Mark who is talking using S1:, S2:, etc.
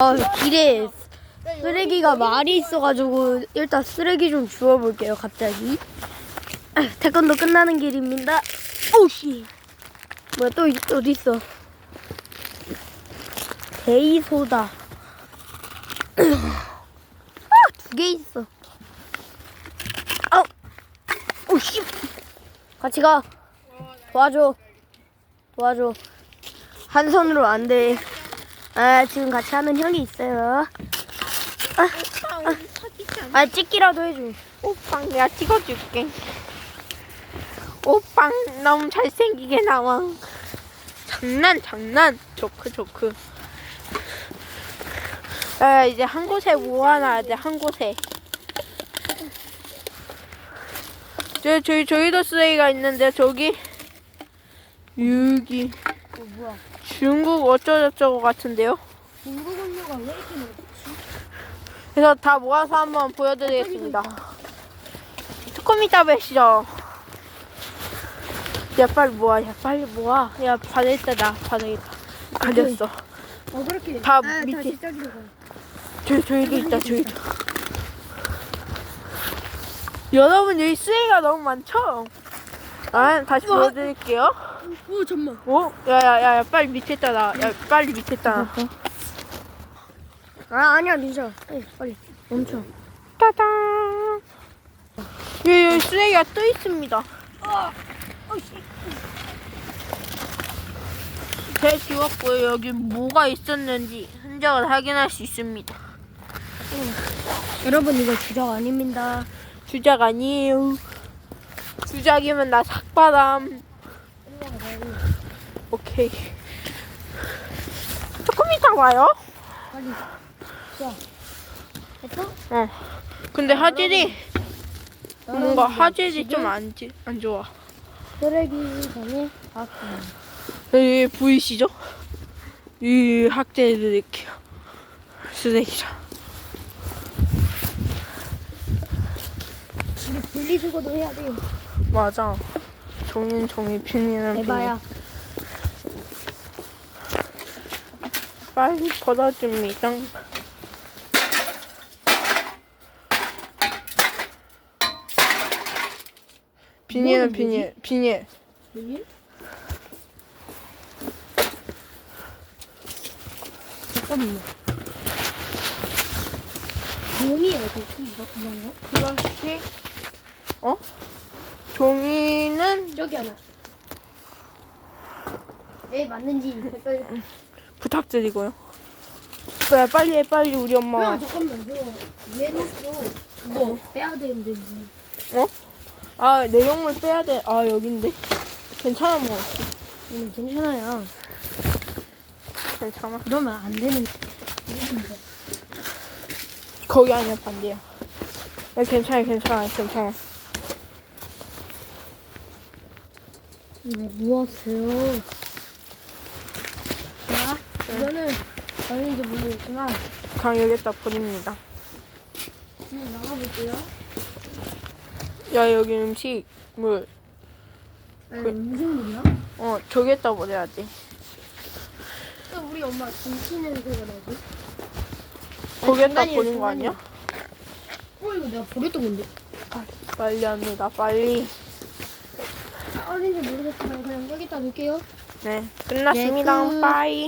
S1: 아, 길에 쓰레기가 많이 있어가지고 일단 쓰레기 좀 주워볼게요 갑자기. 아, 태권도 끝나는 길입니다. 오씨. 뭐야 또 있- 어디 있어? 데이소다. 아 두 개 있어. 아우 오씨. 같이 가. 도와줘. 도와줘. 한 손으로 안돼 아 지금 같이 하는 형이 있어요 아 찍기라도 해줘
S2: 오빵 내가 찍어줄게. 오빵 너무 잘생기게 나와. 장난 장난. 조크 조크. 아 이제 한 곳에 모아놔야 돼 한 곳에. 저 저기 저기도 쓰레기가 있는데 저기 여기
S1: 어 뭐야
S2: 중국 어쩌저쩌고 같은데요.
S1: 중국 음료가 왜 이렇게?
S2: 그래서 다 모아서 한번 보여드리겠습니다. 뵈시죠. 야 빨리 모아, 야 빨리 모아. 야 바늘있다 나 바늘있다. 가렸어.
S1: 어 그렇게
S2: 다
S1: 아,
S2: 밑에.
S1: 저기
S2: 저기도 있다 저기도. 여러분 여기 쓰레기가 너무 많죠? 아 다시 보여드릴게요.
S1: 오 잠만
S2: 오, 야야야 야, 빨리 밑에다 나. 야 빨리 밑에다 나.
S1: 아 아니야 민서 빨리 빨리 멈춰
S2: 따단. 여기, 여기 쓰레기가 또 있습니다. 제 지웠고요. 여기 뭐가 있었는지 흔적을 확인할 수 있습니다.
S1: 여러분 이거 주작 아닙니다
S2: 주작 아니에요. 주작이면 나 삭바람. 오케이. 조금 이따 와요.
S1: 빨리 자 됐어?
S2: 어. 근데 화질이 뭔가
S1: 지금
S2: 좀안 안 좋아.
S1: 쓰레기장에 아
S2: 여기 보이시죠? 이 학대해드릴게요. 쓰레기장.
S1: 우리 분리수거도 해야 돼요
S2: 맞아. 종이는 종이, 비닐은 비닐.
S1: 에바야
S2: 빨리 받아줍니다. 비닐은 비닐, 비닐.
S1: 비닐? 잠깐만요 종이 어디 이거 그런 거?
S2: 플라스틱. 어? 종이는
S1: 저기 하나 네 맞는지
S2: 부탁드리고요. 그래, 빨리 해, 빨리 우리 엄마.
S1: 야 잠깐만 저 얘는 또 그거 빼야 되는데
S2: 어? 아, 내용물 빼야 돼. 아, 여긴데. 괜찮아, 뭐.
S1: 음, 괜찮아요
S2: 괜찮아.
S1: 그러면 안 되는
S2: 거기 아니야, 반대야. 야, 괜찮아, 괜찮아, 괜찮아.
S1: 네, 무엇을 자 이거는 아닌지 모르겠지만
S2: 그냥 여기다 버립니다.
S1: 그냥 나가볼게요
S2: 야, 여기 음식, 물.
S1: 네, 무슨 물이야?
S2: 어, 저기에다 버려야 돼.
S1: 또 우리 엄마 김치 냄새가 나지?
S2: 거기에다
S1: 장난이에요,
S2: 버린 거 아니야?
S1: 어 이거 내가 버렸던 건데
S2: 빨리 합니다, 빨리.
S1: 어딘지 모르겠지만 그냥 여기다 놓을게요
S2: 네, 끝났습니다.
S1: 네, 끝.
S2: 빠이.